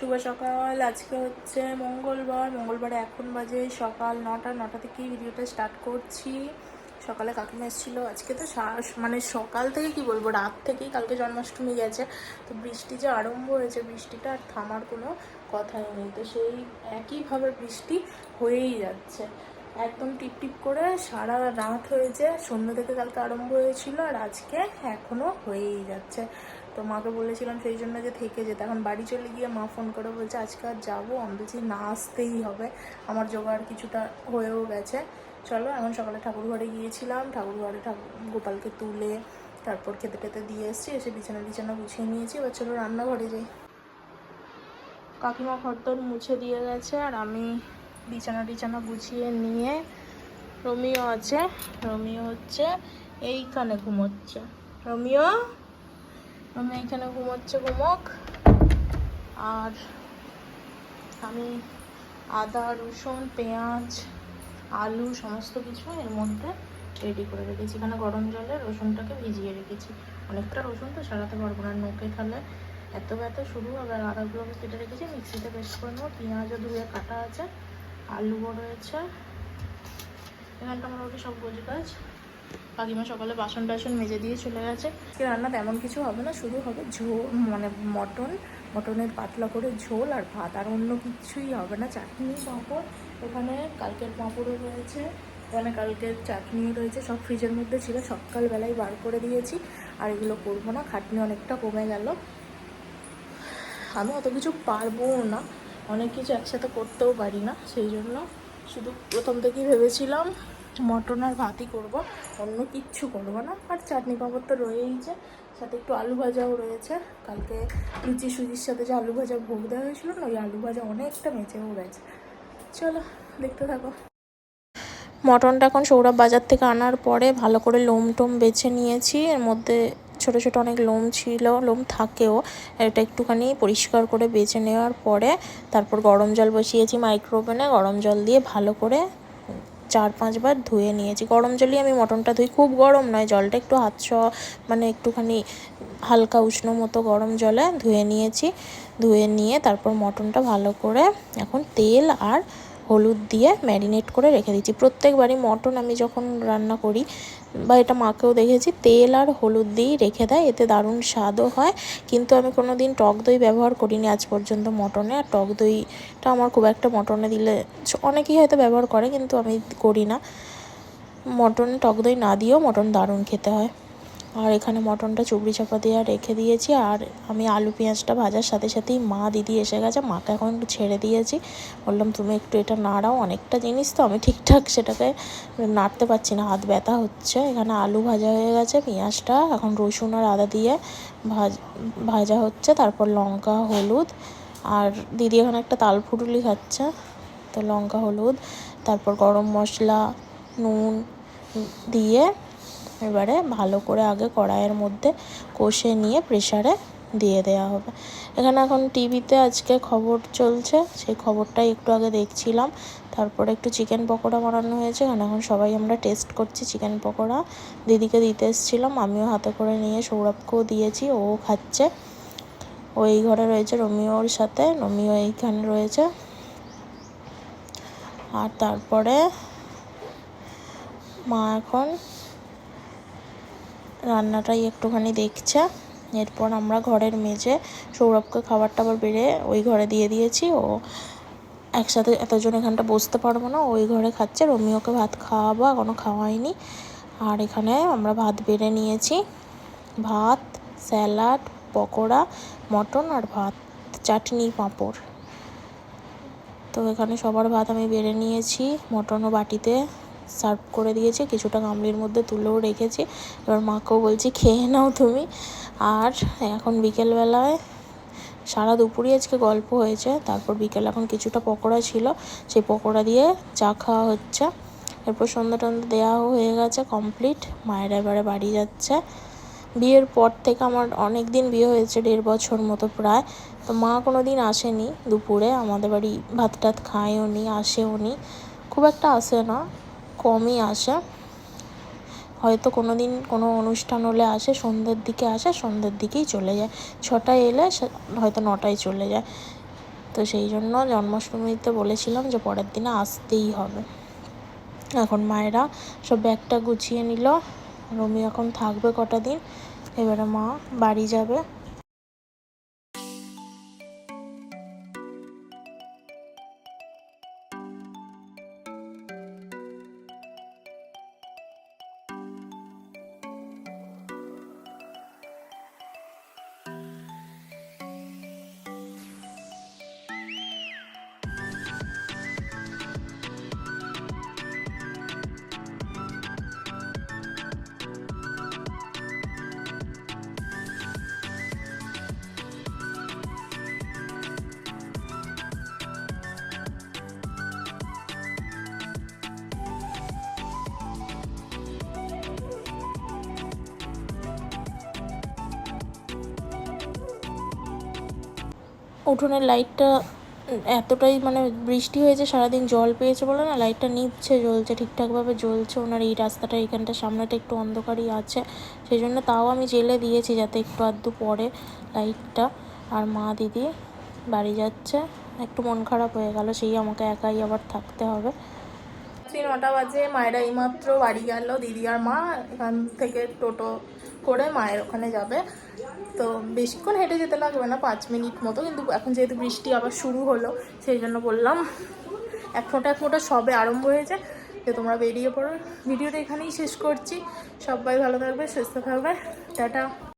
শুভ সকাল। আজকে হচ্ছে মঙ্গলবার। মঙ্গলবারে এখন বাজে সকাল নটা। নটা থেকেই ভিডিওটা স্টার্ট করছি। সকালে কাকিমা এসেছিল। আজকে তো মানে সকাল থেকে কি বলব? রাত থেকেই কালকে জন্মাষ্টমী গেছে। তো বৃষ্টি যে আরম্ভ হয়েছে, বৃষ্টিটা আর থামার কোনো কথাই নেই। তো সেই একইভাবে বৃষ্টি হয়েই যাচ্ছে। একদম টিপ টিপ করে সারা রাত হয়েছে। সন্ধ্যা থেকে কালকে আরম্ভ হয়েছিল আর আজকে এখনও হয়েই যাচ্ছে। তো মাকে বলেছিলাম সেই জন্য যে থেকে যেতে। এখন বাড়ি চলে গিয়ে মা ফোন করে বলছে, আজকে আর যাব? আমি বলছি না আসতেই হবে। আমার জোগাড় কিছুটা হয়েও গেছে। চলো, এখন সকালে ঠাকুর ঘরে গিয়েছিলাম। ঠাকুর ঘরে ঠাকুর, গোপালকে তুলে তারপর খেতে টেতে দিয়ে এসেছি। এসে বিছানা বিছানা গুছিয়ে নিয়েছি। এবার চলো রান্নাঘরে যাই। কাকিমা ঘরদোর মুছে দিয়ে গেছে আর আমি বিছানা টিছানা গুছিয়ে নিয়ে রোমিও আছে। রোমিও হচ্ছে এইখানে ঘুমোচ্ছে। রোমিও রোমিও এইখানে ঘুমোচ্ছে ঘুমোক। আর আমি আদা, রসুন, পেঁয়াজ, আলু সমস্ত কিছু এর মধ্যে রেডি করে রেখেছি। এখানে গরম জলে রসুনটাকে ভিজিয়ে রেখেছি। অনেকটা রসুন তো সারাতে পারব না। নোকে খেলে এত ব্যথা শুরু হবে। আর আদাগুলোকে কেটে রেখেছি। মিক্সিতে পেস্ট করে নেব। পেঁয়াজও ধুয়ে কাটা আছে। আলুও রয়েছে এখানটা মোটামুটি সব গোছ গাছ কাকিমা সকালে বাসন টাসন মেজে দিয়ে চলে গেছে। রান্না তেমন কিছু হবে না, শুধু হবে ঝোল মানে মটন, মটনের পাতলা করে ঝোল আর ভাত, আর অন্য কিছুই হবে না। চাটনি, পাঁপড়, এখানে কালকের পাঁপড়ও রয়েছে, এখানে কালকের চাটনিও রয়েছে, সব ফ্রিজের মধ্যে ছিল, সকালবেলায় বার করে দিয়েছি, আর এগুলো করব না, খাটনি অনেকটা কমে গেল। আমি অত কিছু পারব না। অনেক কিছু একসাথে করতেও পারি না, সেই জন্য শুধু প্রথম থেকেই ভেবেছিলাম মটন আর ভাতই করব, অন্য কিচ্ছু করব না। আর চাটনি পাঁপড় তো রয়েইছে সাথে একটু আলু ভাজাও রয়েছে। কালকে লুচি সুজির সাথে যে আলু ভাজা ভোগ দেওয়া হয়েছিল না, ওই আলু ভাজা অনেকটা মেচেও গেছে। চলো, দেখতে থাকো। মটনটা এখন সৌরভ বাজার থেকে আনার পরে ভালো করে লোম টোম বেছে নিয়েছি, এর মধ্যে ছোট ছোট অনেক লোম ছিল, লোম থাকেও। এটা একটুখানি পরিষ্কার করে বেছে নেওয়ার পরে তারপর গরম জল বসিয়েছি মাইক্রোওভেনে গরম জল দিয়ে ভালো করে চার পাঁচবার ধুয়ে নিয়েছি। গরম জলই আমি মটনটা ধুই, খুব গরম নয়, জলটা একটু হাত মানে একটুখানি হালকা উষ্ণ মতো গরম জলে ধুয়ে নিয়েছি। ধুয়ে নিয়ে তারপর মটনটা ভালো করে এখন তেল আর হলুদ দিয়ে ম্যারিনেট করে রেখে দিচ্ছি। প্রত্যেকবারই মটন আমি যখন রান্না করি, বা এটা মাকেও দেখেছি, তেল আর হলুদ দিয়েই রেখে দেয়, এতে দারুণ স্বাদও হয়। কিন্তু আমি কোনো দিন টক দই ব্যবহার করিনি আজ পর্যন্ত মটনে, আর টক দইটা আমার খুব একটা মটনে দিলে অনেকেই হয়তো ব্যবহার করে, কিন্তু আমি করি না। মটনে, টক দই না দিয়েও মটন দারুণ খেতে হয়। আর এখানে মটনটা চুবড়ি চাপা দিয়ে রেখে দিয়েছি, আর আমি আলু পেঁয়াজটা ভাজার সাথে সাথেই মা দিদি এসে গেছে, মাকে এখন ছেড়ে দিয়েছি। বললাম, তুমি একটু এটা নাড়াও, অনেকটা জিনিস তো, আমি ঠিকঠাক সেটাকে নাড়তে পারছি না, হাত ব্যথা হচ্ছে। এখানে আলু ভাজা হয়ে গেছে, পেঁয়াজটা, এখন রসুন আর আদা দিয়ে ভাজ, ভাজা হচ্ছে, তারপর লঙ্কা, হলুদ, আর দিদি এখানে একটা তাল ফুটুলি খাচ্ছে, তো লঙ্কা, হলুদ, তারপর গরম মশলা, নুন দিয়ে এবারে ভালো করে আগে কড়াইয়ের মধ্যে কষে নিয়ে প্রেশারে দিয়ে দেওয়া হবে। এখানে এখন টিভিতে আজকে খবর চলছে, সেই খবরটাই একটু আগে দেখছিলাম। তারপরে একটু চিকেন পকোড়া বানানো হয়েছে, এখানে এখন সবাই আমরা টেস্ট করছি চিকেন পকোড়া। দিদিকে দিতে এসেছিলাম, আমিও হাতে করে নিয়ে সৌরভকেও দিয়েছি, ও খাচ্ছে। ও এই ঘরে রয়েছে রোমিওর সাথে, রোমিও এইখানে রয়েছে। আর তারপরে মা এখন রান্নাটাই একটুখানি দেখছে। এরপর আমরা ঘরের মেঝে সৌরভকে খাবার টাবার বেড়ে ওই ঘরে দিয়ে দিয়েছি। ও একসাথে এতজন এখানটা বসতে পারব না, ওই ঘরে খাচ্ছে। রোমিওকে ভাত খাওয়াবো এখনও খাওয়াইনি আর এখানে আমরা ভাত বেড়ে নিয়েছি। ভাত, স্যালাড, পকোড়া, মটন আর ভাত, চাটনি, পাঁপড়। তো এখানে সবার ভাত আমি বেড়ে নিয়েছি মটনও বাটিতে। সার্ভ করে দিয়েছি, কিছুটা গামলির মধ্যে তুলেও রেখেছি। এবার মাকেও বলছি, খেয়ে নাও তুমি। আর এখন বিকেলবেলায় সারা দুপুরই আজকে গল্প হয়েছে, তারপর বিকেল এখন কিছুটা পকোড়া ছিল, সেই পকোড়া দিয়ে চা খাওয়া হচ্ছে। এরপর সন্ধ্যা টন্ধা দেওয়াও হয়ে গেছে কমপ্লিট, মায়ের এবারে বাড়ি যাচ্ছে। বিয়ের পর থেকে আমার অনেক দিন বিয়ে হয়েছে, দেড় বছর মতো প্রায়। তো মা কোনো দিন আসেনি দুপুরে, আমাদের বাড়ি ভাত টাত খায়ও নি আসেও নি খুব একটা আসে না কমই আসে। হয়তো কোনো দিন কোনো অনুষ্ঠান হলে আসে, সন্ধ্যের দিকে আসে, সন্ধ্যের দিকেই চলে যায়। ছটায় এলে হয়তো নটায় চলে যায়। তো সেই জন্য জন্মাষ্টমীতে বলেছিলাম যে পরের দিনে আসতেই হবে। এখন মায়েরা সব ব্যাগটা গুছিয়ে নিল। রমি এখন থাকবে কটা দিন। এবারে মা বাড়ি যাবে। উঠোনের লাইটটা এতটাই মানে বৃষ্টি হয়েছে, সারাদিন জল পেয়েছে বলে না, লাইটটা নিচ্ছে, জ্বলছে, ঠিকঠাকভাবে জ্বলছে। ওনার এই রাস্তাটা, এখানটা, সামনেটা একটু অন্ধকারই আছে। সেই জন্য তাও আমি জেলে দিয়েছি যাতে একটু আধটু পরে লাইটটা। আর মা দিদি বাড়ি যাচ্ছে, একটু মন খারাপ হয়ে গেল, সেই আমাকে একাই আবার থাকতে হবে। নটা বাজে, মায়েরা এইমাত্র বাড়ি গেল, দিদি আর মা এখান থেকে টোটো করে মায়ের ওখানে যাবে। তো বেশিক্ষণ হেঁটে যেতে লাগবে না, পাঁচ মিনিট মতো। কিন্তু এখন যেহেতু বৃষ্টি আবার শুরু হলো, সেই জন্য বললাম, এক ফোঁটা এক ফোঁটা সবে আরম্ভ হয়েছে। যে তোমরা বেরিয়ে পড়ো। ভিডিওটা এখানেই শেষ করছি। সবাই ভালো থাকবে, সুস্থ থাকবে। টাটা।